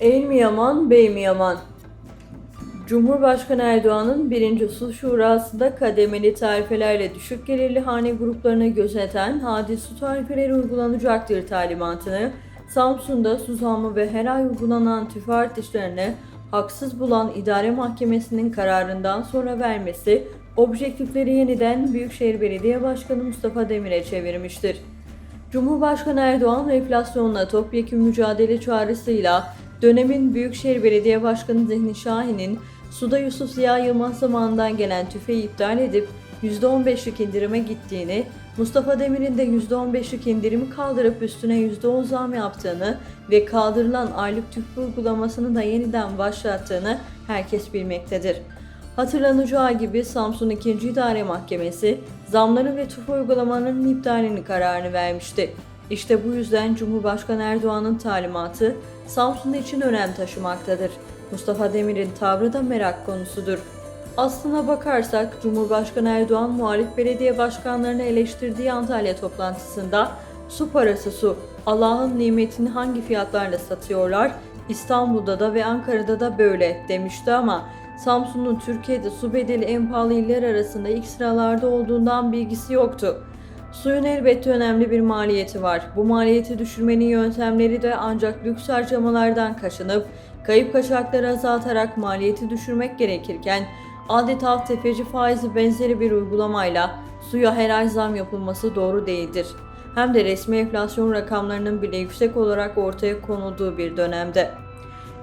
El mi yaman, bey mi yaman? Cumhurbaşkanı Erdoğan'ın birinci Su Şurası'nda kademeli tarifelerle düşük gelirli hane gruplarını gözeten hadi su tarifeleri uygulanacaktır talimatını Samsun'da su zammı ve her ay uygulanan tüfe artışlarını haksız bulan idare mahkemesinin kararından sonra vermesi objektifleri yeniden Büyükşehir Belediye Başkanı Mustafa Demir'e çevirmiştir. Cumhurbaşkanı Erdoğan enflasyonla topyekun mücadele çağrısıyla dönemin Büyükşehir Belediye Başkanı Zihni Şahin'in Suda Yusuf Ziya Yılmaz zamanından gelen tüfeği iptal edip %15'lik indirime gittiğini, Mustafa Demir'in de %15'lik indirimi kaldırıp üstüne %10 zam yaptığını ve kaldırılan aylık tüfe uygulamasını da yeniden başlattığını herkes bilmektedir. Hatırlanacağı gibi Samsun 2. İdare Mahkemesi zamların ve tüfe uygulamalarının iptalini kararını vermişti. İşte bu yüzden Cumhurbaşkanı Erdoğan'ın talimatı Samsun için önem taşımaktadır. Mustafa Demir'in tavrı da merak konusudur. Aslına bakarsak Cumhurbaşkanı Erdoğan muhalif belediye başkanlarını eleştirdiği Antalya toplantısında su parası su, Allah'ın nimetini hangi fiyatlarla satıyorlar, İstanbul'da da ve Ankara'da da böyle demişti ama Samsun'un Türkiye'de su bedeli en pahalı iller arasında ilk sıralarda olduğundan bilgisi yoktu. Suyun elbette önemli bir maliyeti var. Bu maliyeti düşürmenin yöntemleri de ancak lüks harcamalardan kaçınıp kayıp kaçakları azaltarak maliyeti düşürmek gerekirken adeta tefeci faizi benzeri bir uygulamayla suya her ay zam yapılması doğru değildir. Hem de resmi enflasyon rakamlarının bile yüksek olarak ortaya konulduğu bir dönemde.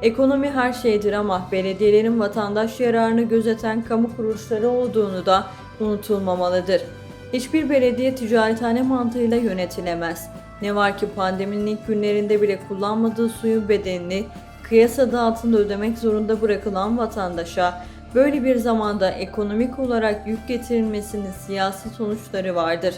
Ekonomi her şeydir ama belediyelerin vatandaş yararını gözeten kamu kuruluşları olduğunu da unutulmamalıdır. Hiçbir belediye ticarethane mantığıyla yönetilemez. Ne var ki pandeminin ilk günlerinde bile kullanmadığı suyun bedelini kıyas adı altında ödemek zorunda bırakılan vatandaşa böyle bir zamanda ekonomik olarak yük getirilmesinin siyasi sonuçları vardır.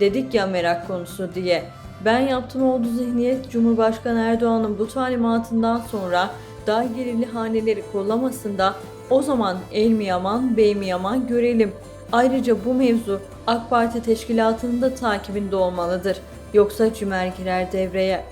Dedik ya merak konusu diye. Ben yaptım oldu zihniyet Cumhurbaşkanı Erdoğan'ın bu talimatından sonra dar gelirli haneleri kollamasında o zaman el mi yaman bey mi yaman görelim. Ayrıca bu mevzu AK Parti teşkilatının da takibinde olmalıdır. Yoksa cimer girer devreye.